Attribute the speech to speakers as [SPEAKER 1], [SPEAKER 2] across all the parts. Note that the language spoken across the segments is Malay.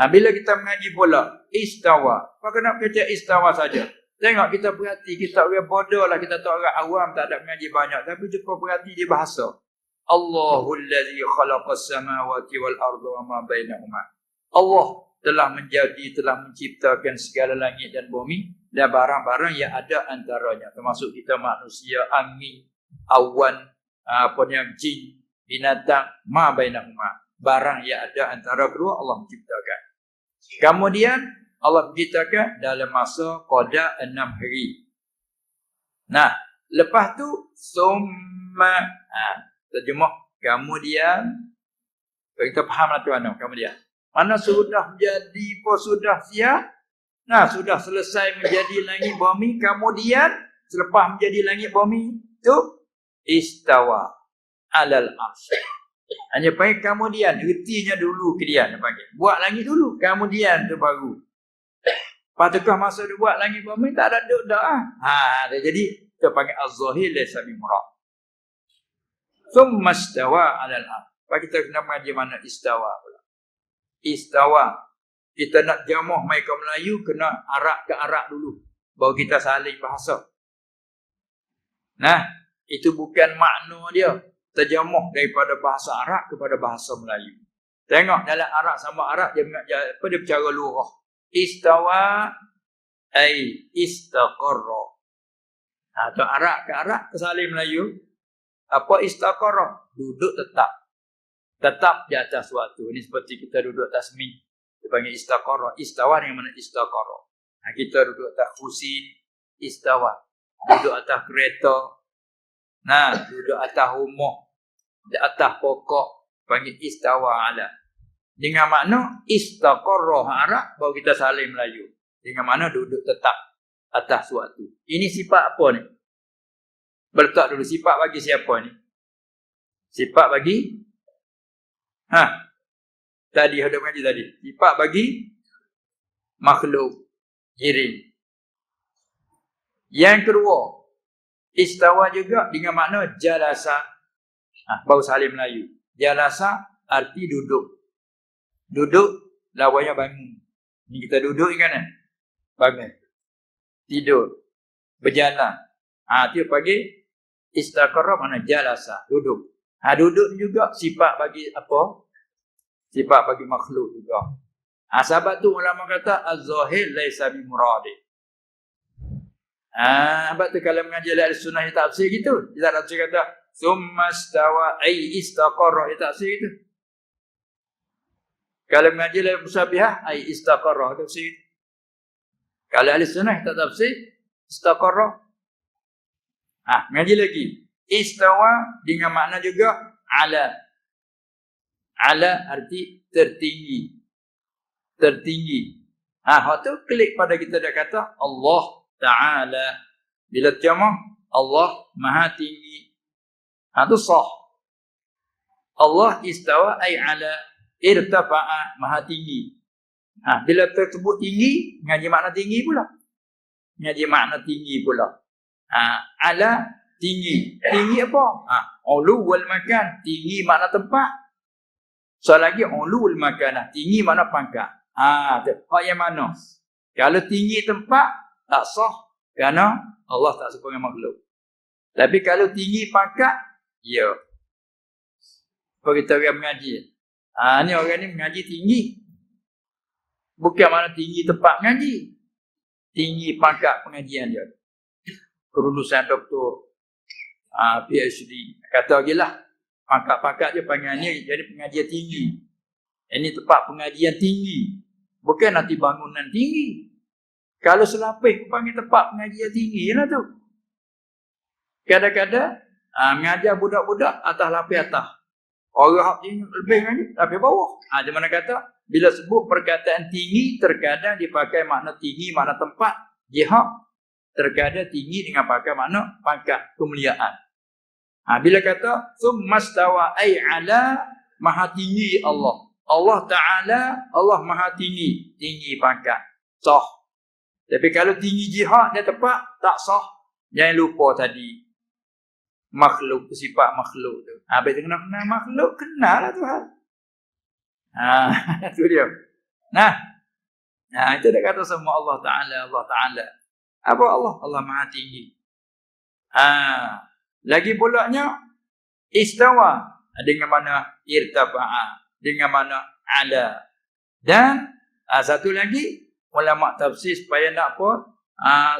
[SPEAKER 1] Ha, bila kita mengaji pula, istawa. Apa kena kata istawa saja? Tengok kita perhati, kita orang bodoh lah, kita tak orang awam, tak ada mengaji banyak. Tapi cukup perhati di bahasa. Allahul ladzi khalaqas samawati wal arda wa ma bainahuma. Allah telah menjadi, telah menciptakan segala langit dan bumi dan barang-barang yang ada antaranya. Termasuk kita manusia, angin, awan, apa yang jin, binatang, ma bainahuma. Barang yang ada antara kedua Allah menciptakan. Kemudian Allah beritakan dalam masa qada enam hari. Nah, lepas tu summa ha, terjemah. Kemudian kita faham lah tuan kemudian. Mana sudah menjadi po sudah siap. Nah sudah selesai menjadi langit bumi kemudian selepas menjadi langit bumi tu istawa alal arsy hanya panggil kemudian ertinya dulu kemudian panggil buat langit dulu kemudian tu baru Patukah masa dia buat langit bumi tak ada duduk dah. Ah. Ha, jadi kita panggil az-zahir laysa bi murad. Thumma istawa 'ala al-ard. Pak kita kena mengaji mana istawa pula. Istawa. Kita nak jamuh ke Melayu kena arak ke arak dulu. Baru kita saling bahasa. Nah, itu bukan makna dia. Terjemuh daripada bahasa Arab kepada bahasa Melayu. Tengok dalam Arab sama Arab dia apa dia bercara lurah. Istawa ay istaqarra. Ha, tu Arab ke Arab ke Salim Melayu. Apa istaqarra? Duduk tetap. Tetap di atas suatu. Ini seperti kita duduk atas mi. Dia panggil istaqarra. Istawa yang mana istaqarra? Ha, kita duduk atas kursi. Istawa. Duduk atas kereta. Nah, duduk atas rumah. Di atas pokok. Panggil istawa ala. Dengan makna istaqarrah Arab baru kita saling Melayu. Dengan mana duduk tetap atas suatu. Ini sifat apa ni? Bertak dulu sifat bagi siapa ni? Sifat bagi Ha. Tadi ada mengaji tadi. Sifat bagi makhluk jirim. Yang kedua, istawa juga dengan makna jalasa. Ha, baru saling Melayu. Jalasa arti duduk. Duduk, lawannya bangun. Ini kita duduk kan? Eh? Bangun. Tidur. Berjalan. Ha, itu pagi. Istaqarah mana jalasa. Duduk. Ha, duduk juga sifat bagi apa? Sifat bagi makhluk juga. Ha, sahabat tu ulama kata, Az-Zahir laisa bimuradi. Ha, sebab tu kalau mengajar dari sunnah yang tak gitu. Dia tak kata, Summa stawa ay istaqarah. Dia tak gitu. Kalau mengaji dalam musabihah, ay istaqarrah tafsir. Kalau ahli sunnah tak tafsir, istaqarrah. Ah, mengaji lagi. Istawa dengan makna juga ala. Ala arti tertinggi. Tertinggi. Ah, ha, waktu klik pada kita dah kata Allah Taala. Bila terjemah Allah Maha Tinggi. Ha, itu sah. Allah istawa ay ala irtafa'a maha tinggi. Ha, bila tersebut tinggi, ngaji makna tinggi pula. Ngaji makna tinggi pula. Ha, ala tinggi. Tinggi apa? Ha, ulu wal makan. Tinggi makna tempat. So lagi ulu wal makan. Tinggi makna pangkat. Ha, tu. Yang mana? Kalau tinggi tempat, tak sah. Kerana Allah tak suka dengan makhluk. Tapi kalau tinggi pangkat, ya. Kalau kita orang mengaji. Ha, ni orang ni mengaji tinggi. Bukan mana tinggi tempat mengaji. Tinggi pangkat pengajian dia. Kelulusan doktor. Ha, PhD. Kata lagi lah. Pangkat-pangkat dia panggilnya jadi pengajian tinggi. Ini tempat pengajian tinggi. Bukan nanti bangunan tinggi. Kalau selapis panggil tempat pengajian tinggi lah tu. Kadang-kadang ha, mengajar budak-budak atas lapis atas. Orang tinggi lebih lagi tapi bawah. Ha, di mana kata bila sebut perkataan tinggi terkadang dipakai makna tinggi makna tempat jihad terkadang tinggi dengan pakai makna pangkat kemuliaan. Ha, bila kata summastawa ay ala maha tinggi Allah. Allah Taala Allah maha tinggi, tinggi pangkat. Sah. Tapi kalau tinggi jihad dia tepat tak sah. Jangan lupa tadi makhluk sifat makhluk tu. Ha, bila kenal kenal makhluk, kenal lah Tuhan. Ha, tu dia. Nah. Nah, itu dia kata semua Allah Taala, Allah Taala. Apa Allah? Allah Maha tinggi. Ah, lagi pulaknya istawa dengan mana irtafa'a, dengan mana ala. Dan satu lagi ulama tafsir supaya nak apa? Ah,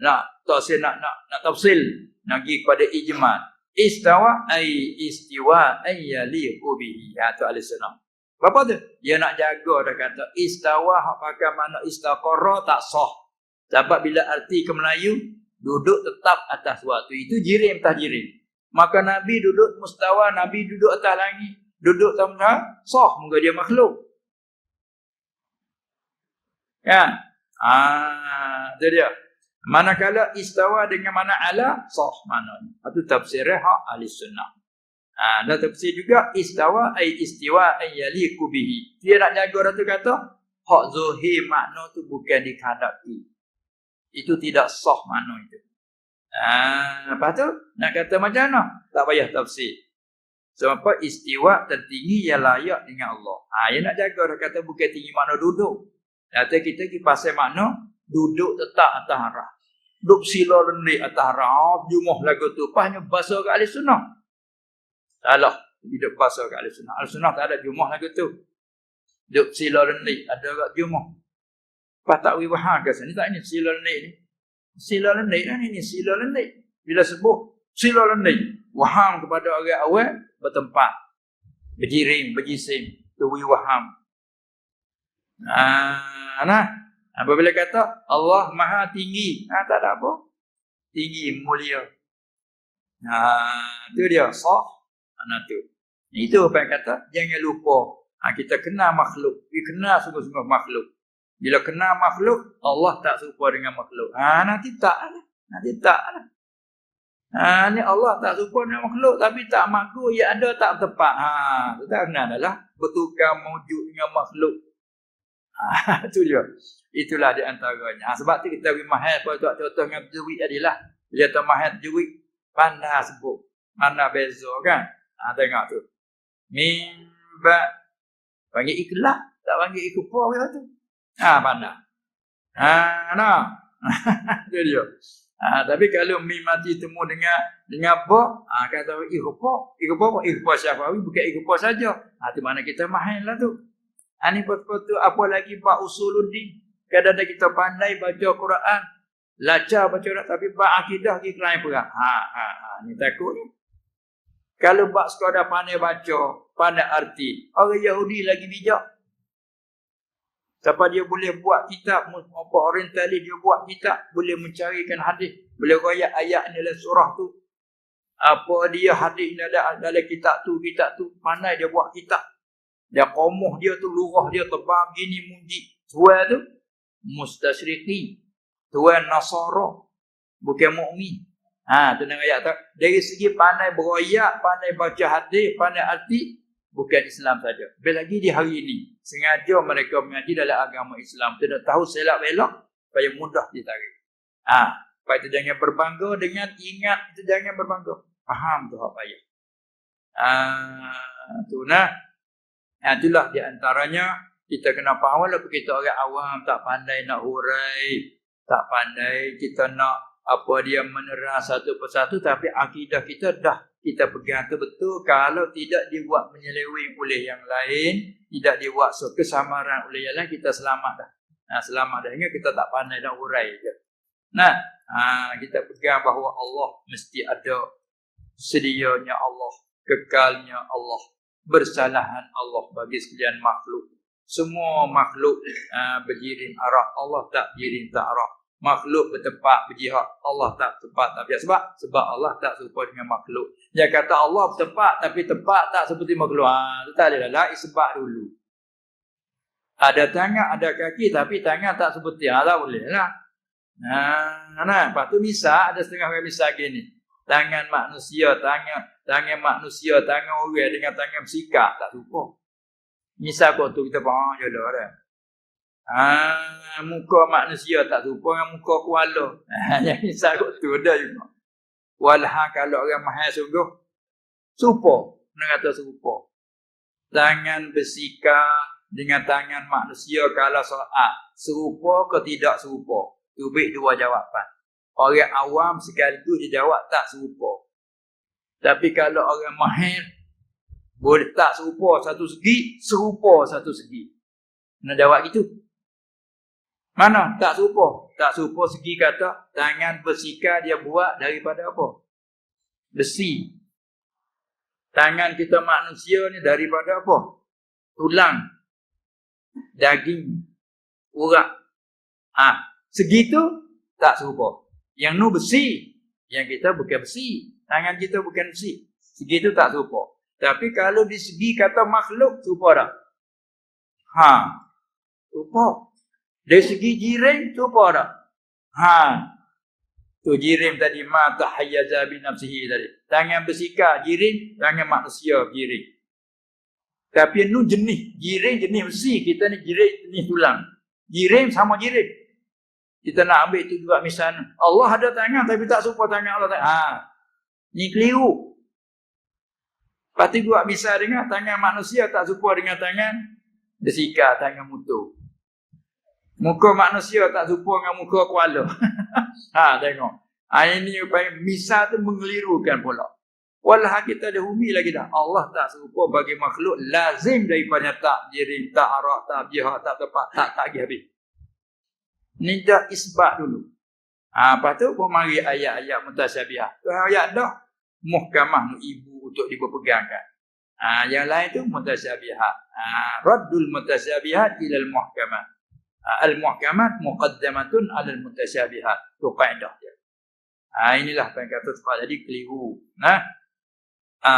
[SPEAKER 1] nak tafsir nak nak nak tafsil nak pergi kepada ijma. Istawa ai istiwa ay yaliqu bihi. Ya tu al-sunnah. Apa tu? Dia nak jaga dah kata istawa hak pakai mana istaqarra tak sah. Sebab bila arti ke Melayu duduk tetap atas suatu itu jirim tak jirim. Maka Nabi duduk mustawa, Nabi duduk atas langit. Duduk sama sah muka dia makhluk. Kan? Ah, itu dia. Manakala istawa dengan mana ala sah mana. Itu tafsir hak ahli sunnah. Ha, dan tafsir juga istawa ai istiwa ay yaliqu bihi. Dia nak jaga orang tu kata hak zuhir makna tu bukan dikadapi. Itu tidak sah makna itu. Ha, lepas tu nak kata macam mana? Tak payah tafsir. Sebab apa istiwa tertinggi yang layak dengan Allah. Ha, yang nak jaga orang kata bukan tinggi makna duduk. Kata kita pergi pasal makna duduk tetap atas arah. Duduk sila rendik atas arah. Jumlah lagu tu. Pahnya bahasa ke ahli sunnah. Salah. Hidup bahasa kat Al-Sunnah. Al-Sunnah tak ada jumah lagu tu. Duk sila lenik. Ada kat jumah. Lepas tak wibahar ke sini. Tak ini sila lenik ni. Sila lenik kan ini. Sila lenik. Bila sebut sila lenik. Waham kepada orang awal. Bertempat. Berjirim. Berjisim. Tu wibaham. Ah, nah. Apabila kata Allah maha tinggi. Ah, tak ada apa. Tinggi, mulia. Ah, tu dia. Sah anak tu. Itu apa yang kata, jangan lupa. Ha, kita kenal makhluk. Kita kenal sungguh-sungguh makhluk. Bila kenal makhluk, Allah tak serupa dengan makhluk. Ha, nanti tak lah. Nanti tak. Ha, ni Allah tak serupa dengan makhluk. Tapi tak makhluk, ya ada tak tepat. Ha, itu tak kenal adalah. Bertukar mewujud dengan makhluk. Itu dia. Itulah di antaranya. Ha, sebab tu kita beri mahal. Kalau tu contoh dengan juwit adalah. Bila tu mahal juwit, pandai sebut. Mana beza kan? Ha, tengok tu. Mimba. Panggil ikhlas. Tak panggil ikupah ke tu. Ha, mana? Ha, nah. Itu dia. Ha, tapi kalau mi mati temu dengan dengan apa? Ha, kata ikupah. Ikupah apa? Ikupah syafawi. Bukan ikupah saja. Ha, tu mana kita mahal lah tu. Ha, ni betul-betul apa lagi Pak Usuluddin. Kadang-kadang kita pandai baca Quran. Lacar baca Quran. Tapi Pak Akidah kita lain perang. Ha, ha, ha. Ni takut ni. Kalau bak sekadar pandai baca, pandai arti, orang Yahudi lagi bijak. Siapa dia boleh buat kitab, apa orientalis dia buat kitab, boleh mencarikan hadis, boleh royak ayat ni dalam surah tu. Apa dia hadis dalam, dalam kitab tu, kitab tu, pandai dia buat kitab. Dia komoh dia tu, lurah dia tebal gini muji. Tuan tu, mustasyriki. Tuan Nasara. Bukan mukmin. Ha, tu dengan ayat tu. Dari segi pandai beroyak, pandai baca hadis, pandai arti, bukan Islam saja. Bila lagi di hari ini, sengaja mereka mengaji dalam agama Islam. Tidak tahu selak belok, supaya mudah ditarik. Ha, supaya itu jangan berbangga dengan ingat, itu jangan berbangga. Faham tu apa ya? Ha, tu nah. Ha, itulah di antaranya, kita kena faham walaupun kita orang awam, tak pandai nak hurai, tak pandai kita nak apa dia menerah satu persatu tapi akidah kita dah kita pegang. Tu betul kalau tidak dibuat menyeleweng oleh yang lain tidak dibuat kesamaran oleh yang lain kita selamat dah. Nah selamat dah. Hingga kita tak pandai dah urai je. Nah ha, kita pegang bahawa Allah mesti ada sedianya Allah kekalnya Allah bersalahan Allah bagi sekalian makhluk. Semua makhluk uh, berjirim arah. Allah tak jirim tak arah. Makhluk bertempat berjihad Allah tak tempat tak biasa sebab sebab Allah tak serupa dengan makhluk. Dia kata Allah bertempat tapi tempat tak seperti makhluk. Ha tu tak ada. Lah sebab dulu. Ada tangan ada kaki tapi tangan tak seperti. Ha tak boleh lah. Ha nah lepas tu misal ada setengah orang misal gini. Tangan manusia tangan tangan manusia tangan orang dengan tangan bersikap tak serupa misal kau tu kita faham je dah Ah, muka manusia tak serupa dengan muka kuala. Yang misal kot tu ada juga. Walha kalau orang mahal sungguh. Serupa. Nak kata serupa. Tangan bersikap. dengan tangan manusia kalau soal serupa ke tidak serupa. Tubik dua jawapan. Orang awam sekaligus dia jawab tak serupa. Tapi kalau orang mahir boleh tak serupa satu segi, serupa satu segi. Nak jawab gitu? Mana? Tak serupa. Tak serupa segi kata tangan bersikar dia buat daripada apa? Besi. Tangan kita manusia ni daripada apa? Tulang. Daging. Urat. Ah, ha, segitu tak serupa. Yang nu besi. Yang kita bukan besi. Tangan kita bukan besi. Segitu tak serupa. Tapi kalau di segi kata makhluk serupa tak? Ha. Serupa. Dari segi jirim serupa tak? Ha. Tu jirim tadi ma tahayyaza bi nafsihi tadi. Tangan bersikap jirim, tangan manusia jirim. Tapi nu jenis, jirim jenis besi, kita ni jirim jenis tulang. Jirim sama jirim. Kita nak ambil itu juga misalnya. Allah ada tangan tapi tak serupa tangan Allah. Ha. Ni keliru. Lepas tu buat misal dengan tangan manusia tak serupa dengan tangan bersika, tangan mutu. Muka manusia tak serupa dengan muka kuala. ha, tengok. Ha, ini misal tu mengelirukan pula. Walah kita ada humi lagi dah. Allah tak serupa bagi makhluk lazim daripada tak jirim, tak arak, tak biha, tak tepat, tak tak habis. Ni dah isbat dulu. Ha, lepas tu pun mari ayat-ayat mutasyabihat. Tu ayat dah muhkamah ibu untuk diperpegangkan. Ha, yang lain tu mutasyabihat. Ha, raddul mutasyabihat ila al-muhkamah. Ha, al-muhkamat muqaddamatun ala al-mutasyabihat. Tu kaedah dia. Ha, inilah yang kata sebab jadi keliru. Nah, ha,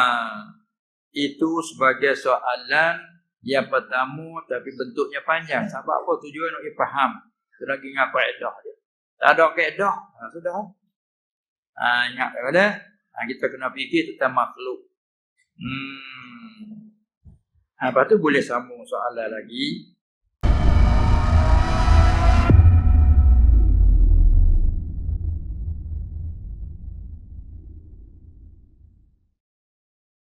[SPEAKER 1] itu sebagai soalan yang pertama tapi bentuknya panjang. Sebab apa tujuan nak faham? Kita lagi ingat kaedah dia. Tak ada kaedah. Ha, sudah. Ha, ingat kepada. Ha, kita kena fikir tentang makhluk. Hmm. Ha, lepas tu boleh sambung soalan lagi.